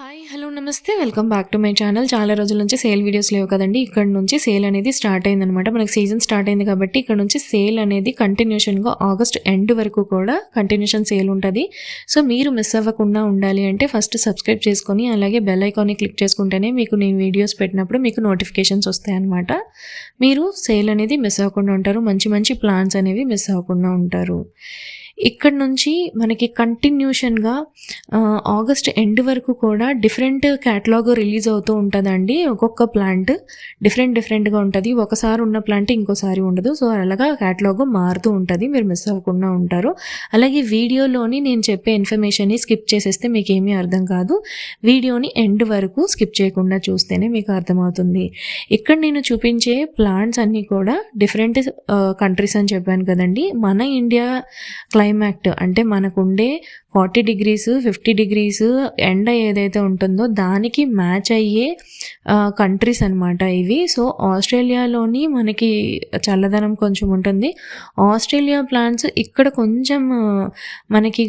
Hi hello నమస్తే. Welcome back to my channel. చాలా రోజుల నుంచి సేల్ వీడియోస్ లేవు కదండి. ఇక్కడ నుంచి సేల్ అనేది స్టార్ట్ అయిందనమాట మనకి సీజన్ స్టార్ట్ అయింది కాబట్టి ఇక్కడ నుంచి సేల్ అనేది కంటిన్యూషన్గా ఆగస్ట్ ఎండ్ వరకు కూడా కంటిన్యూషన్ సేల్ ఉంటుంది. సో మీరు మిస్ అవ్వకుండా ఉండాలి అంటే ఫస్ట్ సబ్స్క్రైబ్ చేసుకొని అలాగే బెల్ ఐకాన్ని క్లిక్ చేసుకుంటేనే మీకు నేను వీడియోస్ పెట్టినప్పుడు మీకు నోటిఫికేషన్స్ వస్తాయన్నమాట. మీరు సేల్ అనేది మిస్ అవ్వకుండా ఉంటారు. మంచి మంచి ప్లాన్స్ అనేవి మిస్ అవ్వకుండా ఉంటారు. ఇక్కడ నుంచి మనకి కంటిన్యూషన్గా ఆగస్ట్ ఎండ్ వరకు కూడా డిఫరెంట్ క్యాటలాగ్ రిలీజ్ అవుతూ ఉంటుందండి. ఒక్కొక్క ప్లాంట్ డిఫరెంట్ డిఫరెంట్గా ఉంటుంది. ఒకసారి ఉన్న ప్లాంట్ ఇంకోసారి ఉండదు. సో అలాగా క్యాటలాగ్ మారుతూ ఉంటుంది. మీరు మిస్ అవ్వకుండా ఉంటారు. అలాగే వీడియోలోని నేను చెప్పే ఇన్ఫర్మేషన్ని స్కిప్ చేసేస్తే మీకు ఏమీ అర్థం కాదు. వీడియోని ఎండ్ వరకు స్కిప్ చేయకుండా చూస్తేనే మీకు అర్థమవుతుంది. ఇక్కడ నేను చూపించే ప్లాంట్స్ అన్నీ కూడా డిఫరెంట్ కంట్రీస్ అని చెప్పాను కదండి. మన ఇండియా క్లైమాక్ట్. అంటే మనకుండే ఫార్టీ డిగ్రీస్ ఫిఫ్టీ డిగ్రీస్ ఎండ ఏదైతే ఉంటుందో దానికి మ్యాచ్ అయ్యే కంట్రీస్ అనమాట ఇవి. సో ఆస్ట్రేలియాలోని మనకి చల్లదనం కొంచెం ఉంటుంది. ఆస్ట్రేలియా ప్లాంట్స్ ఇక్కడ కొంచెం మనకి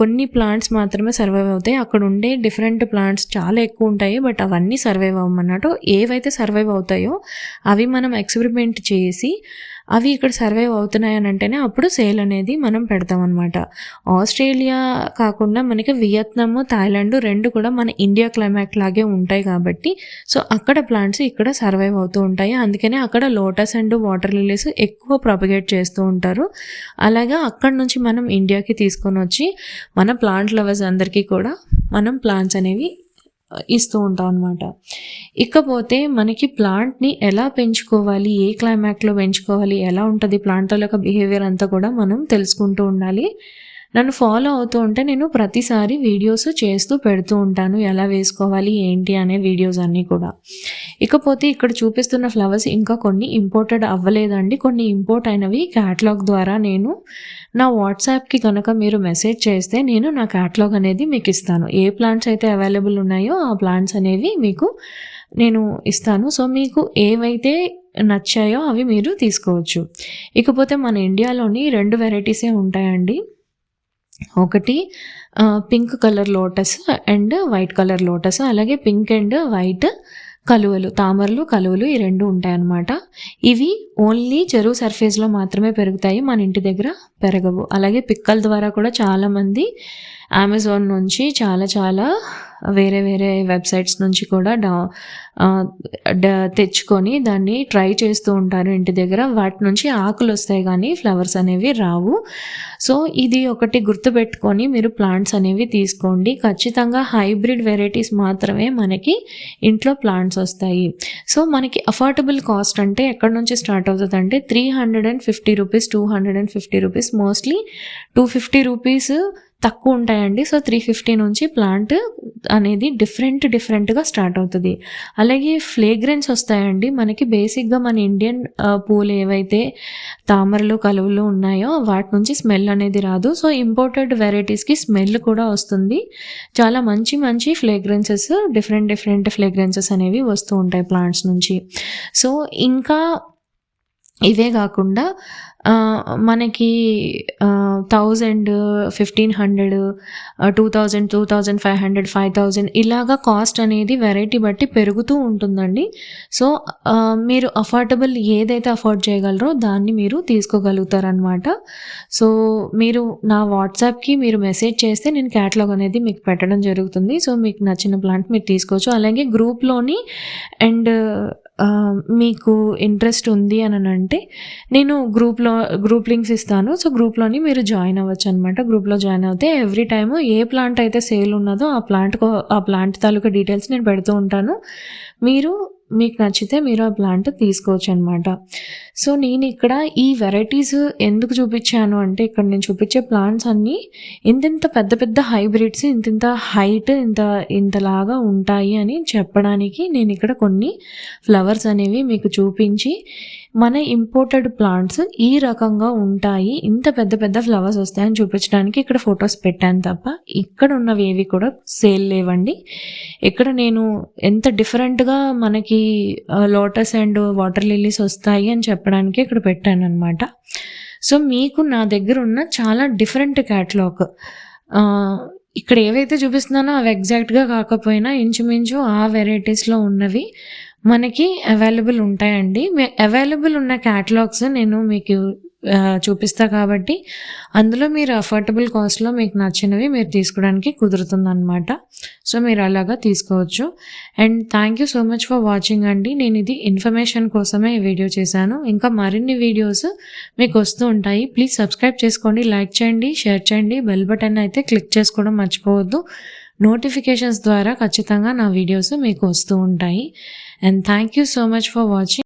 కొన్ని ప్లాంట్స్ మాత్రమే సర్వైవ్ అవుతాయి. అక్కడ ఉండే డిఫరెంట్ ప్లాంట్స్ చాలా ఎక్కువ ఉంటాయి. బట్ అవన్నీ సర్వైవ్ అవ్వమన్నట్టు ఏవైతే సర్వైవ్ అవుతాయో అవి మనం ఎక్స్పెరిమెంట్ చేసి అవి ఇక్కడ సర్వైవ్ అవుతున్నాయి అని అంటేనే అప్పుడు సేల్ అనేది మనం పెడతాం అనమాట ఆస్ట్రేలియా కాకుండా మనకి వియత్నాము థాయిలాండ్ రెండు కూడా మన ఇండియా క్లైమాట్ లాగే ఉంటాయి కాబట్టి సో అక్కడ ప్లాంట్స్ ఇక్కడ సర్వైవ్ అవుతూ ఉంటాయి. అందుకనే అక్కడ లోటస్ అండ్ వాటర్ లిలీస్ ఎక్కువ ప్రాపగేట్ చేస్తూ ఉంటారు. అలాగా అక్కడ నుంచి మనం ఇండియాకి తీసుకొని వచ్చి మన ప్లాంట్ లవర్స్ అందరికీ కూడా మనం ప్లాంట్స్ అనేవి ఇస్తూ ఉంటాం అనమాట ఇకపోతే మనకి ప్లాంట్ని ఎలా పెంచుకోవాలి ఏ క్లైమాక్లో పెంచుకోవాలి ఎలా ఉంటుంది ప్లాంట్ యొక్క బిహేవియర్ అంతా కూడా మనం తెలుసుకుంటూ ఉండాలి. నన్ను ఫాలో అవుతూ ఉంటే నేను ప్రతిసారి వీడియోస్ చేస్తూ పెడుతూ ఉంటాను. ఎలా వేసుకోవాలి ఏంటి అనే వీడియోస్ అన్నీ కూడా. ఇకపోతే ఇక్కడ చూపిస్తున్న ఫ్లవర్స్ ఇంకా కొన్ని ఇంపోర్టెడ్ అవ్వలేదండి. కొన్ని ఇంపోర్ట్ అయినవి క్యాటలాగ్ ద్వారా నేను నా వాట్సాప్కి కనుక మీరు మెసేజ్ చేస్తే నేను నా క్యాటలాగ్ అనేది మీకు ఇస్తాను. ఏ ప్లాంట్స్ అయితే అవైలబుల్ ఉన్నాయో ఆ ప్లాంట్స్ అనేవి మీకు నేను ఇస్తాను. సో మీకు ఏవైతే నచ్చాయో అవి మీరు తీసుకోవచ్చు. ఇకపోతే మన ఇండియాలోని రెండు వెరైటీసే ఉంటాయండి. ఒకటి pink colour lotus and white colour lotus. అలాగే పింక్ అండ్ వైట్ కలువలు తామరలు కలువలు ఈ రెండు ఉంటాయన్నమాట. ఇవి ఓన్లీ చెరువు సర్ఫేస్లో మాత్రమే పెరుగుతాయి మన ఇంటి దగ్గర పెరగవు. అలాగే పిక్కల ద్వారా కూడా చాలామంది అమెజాన్ నుంచి చాలా చాలా వేరే వేరే వెబ్సైట్స్ నుంచి కూడా డా డ- తెచ్చుకొని దాన్ని ట్రై చేస్తూ ఉంటారు ఇంటి దగ్గర. వాటి నుంచి ఆకులు వస్తాయి కానీ ఫ్లవర్స్ అనేవి రావు. సో ఇది ఒకటి గుర్తుపెట్టుకొని మీరు ప్లాంట్స్ అనేవి తీసుకోండి. ఖచ్చితంగా హైబ్రిడ్ వెరైటీస్ మాత్రమే మనకి ఇంట్లో ప్లాంట్స్ వస్తాయి. సో మనకి అఫోర్డబుల్ కాస్ట్ అంటే ఎక్కడి నుంచి స్టార్ట్ అవుతుంది అంటే three hundred and fifty rupees two hundred and fifty rupees mostly two fifty rupees తక్కువ ఉంటాయండి. సో త్రీ ఫిఫ్టీ నుంచి ప్లాంట్ అనేది డిఫరెంట్ డిఫరెంట్గా స్టార్ట్ అవుతుంది. అలాగే ఫ్లేగ్రెన్స్ వస్తాయండి. మనకి బేసిక్గా మన ఇండియన్ పూలు ఏవైతే తామరలు కలువలు ఉన్నాయో వాటి నుంచి స్మెల్ అనేది రాదు. సో ఇంపోర్టెడ్ వెరైటీస్కి స్మెల్ కూడా వస్తుంది. చాలా మంచి మంచి ఫ్లేగ్రెన్సెస్ డిఫరెంట్ డిఫరెంట్ ఫ్లేగ్రెన్సెస్ అనేవి వస్తూ ఉంటాయి ప్లాంట్స్ నుంచి. సో ఇంకా ఇవే కాకుండా మనకి thousand fifteen hundred two thousand two thousand five hundred five thousand ఇలాగా కాస్ట్ అనేది వెరైటీ బట్టి పెరుగుతూ ఉంటుందండి. సో మీరు అఫోర్డబుల్ ఏదైతే అఫోర్డ్ చేయగలరో దాన్ని మీరు తీసుకోగలుగుతారనమాట సో మీరు నా వాట్సాప్కి మీరు మెసేజ్ చేస్తే నేను క్యాటలాగ్ అనేది మీకు పెట్టడం జరుగుతుంది. సో మీకు నచ్చిన ప్లాంట్ మీరు తీసుకోవచ్చు. అలాగే గ్రూప్లోని అండ్ మీకు ఇంట్రెస్ట్ ఉంది అని అంటే నేను గ్రూప్లో గ్రూప్ లింక్స్ ఇస్తాను. సో గ్రూప్లోని మీరు జాయిన్ అవ్వచ్చు అనమాట గ్రూప్లో జాయిన్ అవుతే ఎవ్రీ టైమ్ ఏ ప్లాంట్ అయితే సేల్ ఉన్నదో ఆ ప్లాంట్ ఆ ప్లాంట్ తాలూకా డీటెయిల్స్ నేను పెడుతూ ఉంటాను. మీరు మీకు నచ్చితే మీరు ఆ ప్లాంట్ తీసుకోవచ్చు అనమాట సో నేను ఇక్కడ ఈ వెరైటీస్ ఎందుకు చూపించాను అంటే ఇక్కడ నేను చూపించే ప్లాంట్స్ అన్నీ ఇంతింత పెద్ద పెద్ద హైబ్రిడ్స్ ఇంతింత హైట్ ఇంత ఇంతలాగా ఉంటాయి అని చెప్పడానికి నేను ఇక్కడ కొన్ని ఫ్లవర్స్ అనేవి మీకు చూపించి మన ఇంపోర్టెడ్ ప్లాంట్స్ ఈ రకంగా ఉంటాయి ఇంత పెద్ద పెద్ద ఫ్లవర్స్ వస్తాయని చూపించడానికి ఇక్కడ ఫొటోస్ పెట్టాను తప్ప ఇక్కడ ఉన్నవి ఏవి కూడా సేల్ లేవండి. ఇక్కడ నేను ఎంత డిఫరెంట్గా మనకి లోటస్ అండ్ వాటర్ లిల్లీస్ వస్తాయి అని చెప్పడానికి ఇక్కడ పెట్టాను అనమాట సో మీకు నా దగ్గర ఉన్న చాలా డిఫరెంట్ క్యాటలాగ్. ఇక్కడ ఏవైతే చూపిస్తున్నానో అవి ఎగ్జాక్ట్‌గా కాకపోయినా ఇంచుమించు ఆ వెరైటీస్‌లో ఉన్నవి. మనకి అవైలబుల్ ఉంటాయండి. అవైలబుల్ ఉన్న క్యాటలాగ్స్ నేను మీకు చూపిస్తా కాబట్టి అందులో మీరు అఫోర్డబుల్ కాస్ట్‌లో మీకు నచ్చినవి మీరు తీసుకోవడానికి కుదురుతుందనమాట. సో, మీరు అలాగా తీసుకోవచ్చు. And thank you so much for watching అండి. నేను ఇది ఇన్ఫర్మేషన్ కోసమే ఈ వీడియో చేశాను. ఇంకా మరిన్ని వీడియోస్ మీకు వస్తూ ఉంటాయి. ప్లీజ్ సబ్స్క్రైబ్ చేసుకోండి, లైక్ చేయండి, షేర్ చేయండి, బెల్ బటన్ అయితే క్లిక్ చేసుకోవడం మర్చిపోవద్దు. నోటిఫికేషన్స్ ద్వారా ఖచ్చితంగా నా వీడియోస్ మీకు వస్తూ ఉంటాయి. And thank you so much for watching.